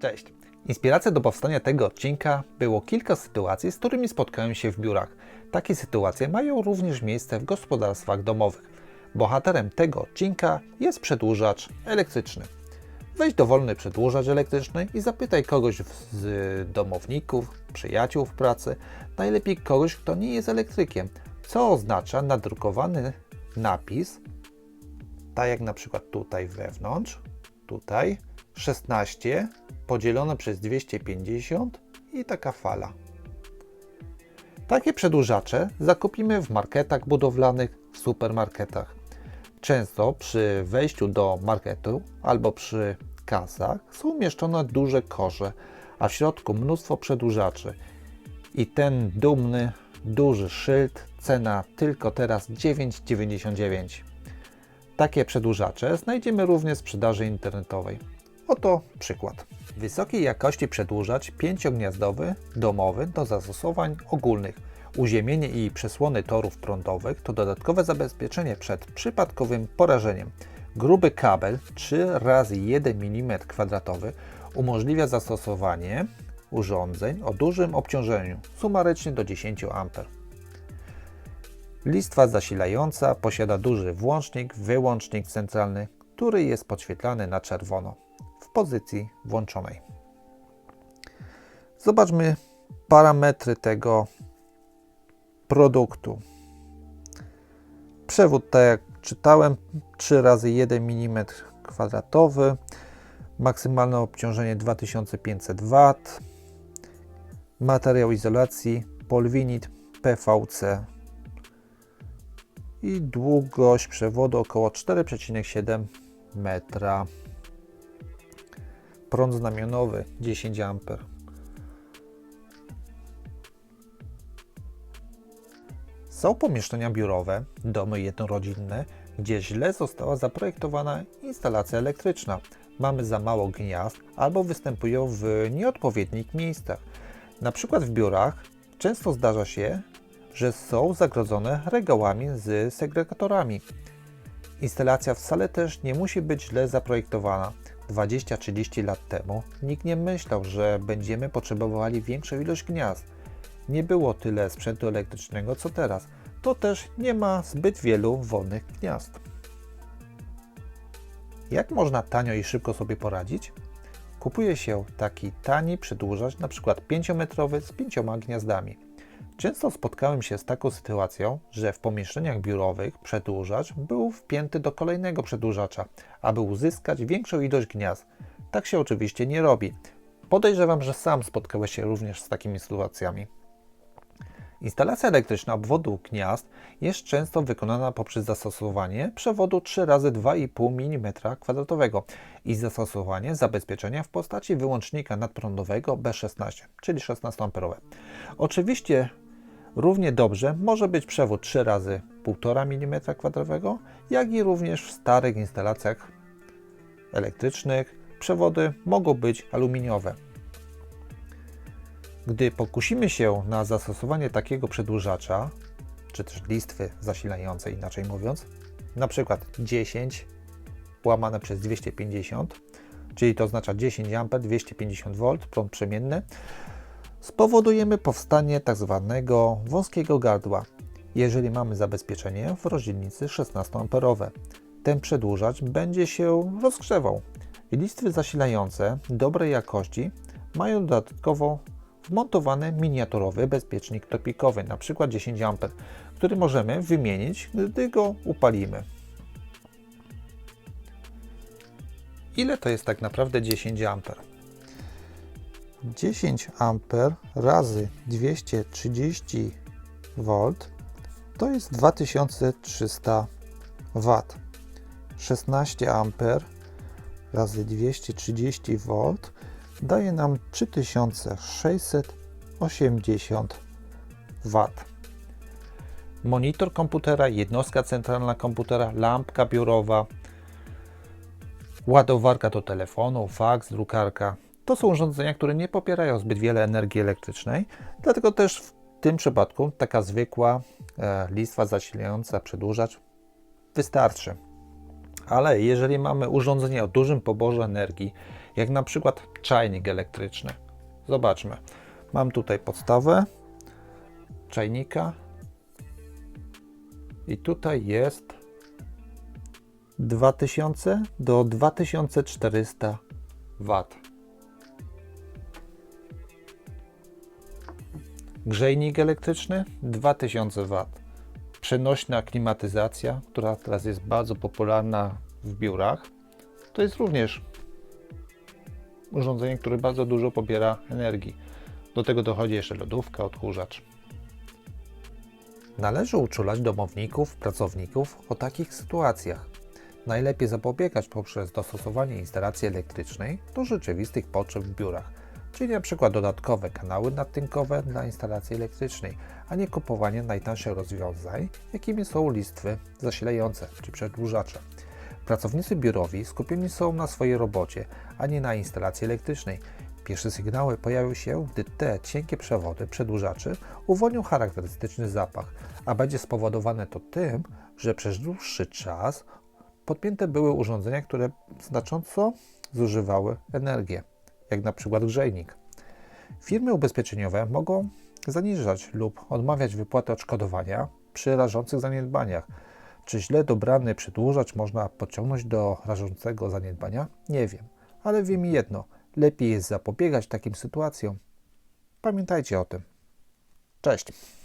Cześć. Inspiracją do powstania tego odcinka było kilka sytuacji, z którymi spotkałem się w biurach. Takie sytuacje mają również miejsce w gospodarstwach domowych. Bohaterem tego odcinka jest przedłużacz elektryczny. Weź dowolny przedłużacz elektryczny i zapytaj kogoś z domowników, przyjaciół w pracy, najlepiej kogoś, kto nie jest elektrykiem, co oznacza nadrukowany napis, tak jak na przykład tutaj wewnątrz, tutaj 16 podzielone przez 250 i taka fala. Takie przedłużacze zakupimy w marketach budowlanych, w supermarketach. Często przy wejściu do marketu albo przy kasach są umieszczone duże korze, a w środku mnóstwo przedłużaczy. I ten dumny, duży szyld, cena tylko teraz 9,99. Takie przedłużacze znajdziemy również w sprzedaży internetowej. Oto przykład. Wysokiej jakości przedłużacz pięciogniazdowy, domowy do zastosowań ogólnych. Uziemienie i przesłony torów prądowych to dodatkowe zabezpieczenie przed przypadkowym porażeniem. Gruby kabel 3 razy 1 mm kwadratowy umożliwia zastosowanie urządzeń o dużym obciążeniu, sumarycznie do 10 A. Listwa zasilająca posiada duży włącznik, wyłącznik centralny, który jest podświetlany na czerwono pozycji włączonej. Zobaczmy parametry tego produktu. Przewód, tak jak czytałem, 3 razy 1 mm kwadratowy, maksymalne obciążenie 2500 W, materiał izolacji Polvinit PVC i długość przewodu około 4,7 metra. Prąd znamionowy 10 A. Są pomieszczenia biurowe, domy jednorodzinne, gdzie źle została zaprojektowana instalacja elektryczna. Mamy za mało gniazd albo występują w nieodpowiednich miejscach. Na przykład w biurach często zdarza się, że są zagrodzone regałami z segregatorami. Instalacja wcale też nie musi być źle zaprojektowana. 20-30 lat temu nikt nie myślał, że będziemy potrzebowali większą ilość gniazd. Nie było tyle sprzętu elektrycznego co teraz. To też nie ma zbyt wielu wolnych gniazd. Jak można tanio i szybko sobie poradzić? Kupuje się taki tani przedłużacz, np. 5-metrowy z 5 gniazdami. Często spotkałem się z taką sytuacją, że w pomieszczeniach biurowych przedłużacz był wpięty do kolejnego przedłużacza, aby uzyskać większą ilość gniazd. Tak się oczywiście nie robi. Podejrzewam, że sam spotkałeś się również z takimi sytuacjami. Instalacja elektryczna obwodu gniazd jest często wykonana poprzez zastosowanie przewodu 3 razy 2,5 mm kwadratowego i zastosowanie zabezpieczenia w postaci wyłącznika nadprądowego B16, czyli 16 A. Oczywiście równie dobrze może być przewód 3 razy 1,5 mm kwadratowego, jak i również w starych instalacjach elektrycznych przewody mogą być aluminiowe. Gdy pokusimy się na zastosowanie takiego przedłużacza, czy też listwy zasilającej, inaczej mówiąc, na przykład 10 łamane przez 250, czyli to oznacza 10 A, 250 V, prąd przemienny, spowodujemy powstanie tzw. Tak wąskiego gardła, jeżeli mamy zabezpieczenie w rozdzielnicy 16-amperowe. Ten przedłużacz będzie się rozgrzewał. Listwy zasilające dobrej jakości mają dodatkowo wmontowany miniaturowy bezpiecznik topikowy, np. 10 A, który możemy wymienić, gdy go upalimy. Ile to jest tak naprawdę 10 A? 10 A razy 230 V to jest 2300 W. 16 A razy 230 V daje nam 3680 W. Monitor komputera, jednostka centralna komputera, lampka biurowa, ładowarka do telefonu, faks, drukarka. To są urządzenia, które nie popierają zbyt wiele energii elektrycznej, dlatego też w tym przypadku taka zwykła e, listwa zasilająca przedłużacz wystarczy. Ale jeżeli mamy urządzenie o dużym poborze energii, jak na przykład czajnik elektryczny. Zobaczmy. Mam tutaj podstawę czajnika i tutaj jest 2000 do 2400 W. Grzejnik elektryczny 2000 W. Przenośna klimatyzacja, która teraz jest bardzo popularna w biurach, to jest również urządzenie, które bardzo dużo pobiera energii. Do tego dochodzi jeszcze lodówka, odkurzacz. Należy uczulać domowników, pracowników o takich sytuacjach. Najlepiej zapobiegać poprzez dostosowanie instalacji elektrycznej do rzeczywistych potrzeb w biurach, czyli np. dodatkowe kanały nadtynkowe dla instalacji elektrycznej, a nie kupowanie najtańszych rozwiązań, jakimi są listwy zasilające czy przedłużacze. Pracownicy biurowi skupieni są na swojej robocie, a nie na instalacji elektrycznej. Pierwsze sygnały pojawią się, gdy te cienkie przewody przedłużaczy uwolnią charakterystyczny zapach, a będzie spowodowane to tym, że przez dłuższy czas podpięte były urządzenia, które znacząco zużywały energię, jak na przykład grzejnik. Firmy ubezpieczeniowe mogą zaniżać lub odmawiać wypłaty odszkodowania przy rażących zaniedbaniach. Czy źle dobrany przedłużacz można podciągnąć do rażącego zaniedbania? Nie wiem, ale wiem jedno: lepiej jest zapobiegać takim sytuacjom. Pamiętajcie o tym. Cześć.